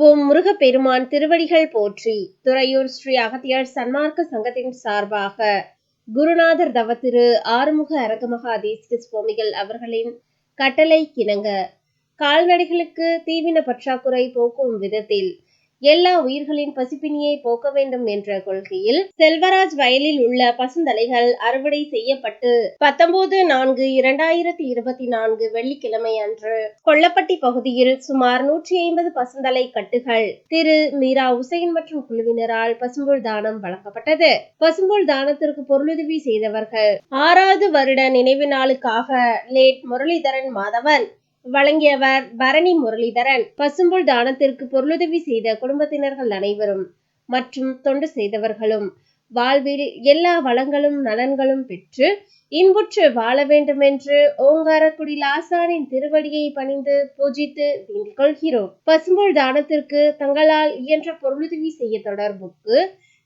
ஓம் முருகப்பெருமான் திருவடிகள் போற்றி. துறையூர் ஸ்ரீ அகத்தியர் சன்மார்க்க சங்கத்தின் சார்பாக குருநாதர் தவத்திரு ஆறுமுக அரங்கமகா தேசிக சுவாமிகள் அவர்களின் கட்டளை கிணங்க. கால்நடைகளுக்கு தீவின பற்றாக்குறை போக்கும் விதத்தில் எல்லா உயிர்களின் பசிப்பினியை போக்க வேண்டும் என்ற கொள்கையில் செல்வராஜ் வயலில் உள்ள பசுந்தலைகள் அறுவடை செய்யப்பட்டு பத்தொன்பது நான்கு இரண்டாயிரத்தி இருபத்தி நான்கு வெள்ளிக்கிழமை அன்று கொல்லப்பட்டி பகுதியில் சுமார் நூற்றி ஐம்பது பசுந்தலை கட்டுகள் திரு மீரா உசைன் மற்றும் குழுவினரால் பசும்புல் தானம் வழங்கப்பட்டது. பசும்புல் தானத்திற்கு பொருளுதவி செய்தவர்கள். ஆறாவது வருட நினைவு நாளுக்காக லேட் முரளிதரன் மாதவன் வழங்கியவர் பரணி முரளிதரன். பசும்புல் தானத்திற்கு பொருளுதவி செய்த குடும்பத்தினர்கள் அனைவரும் மற்றும் தொண்டு செய்தவர்களும் வாழ்வில் எல்லா வளங்களும் நலன்களும் பெற்று இன்புற்று வாழ வேண்டுமென்று ஓங்காரக்குடி லாசானின் திருவடியை பணிந்து பூஜித்து வேண்டிக் கொள்கிறோம். பசும்புல் தானத்திற்கு தங்களால் இயன்ற பொருளுதவி செய்ய தொடர்புக்கு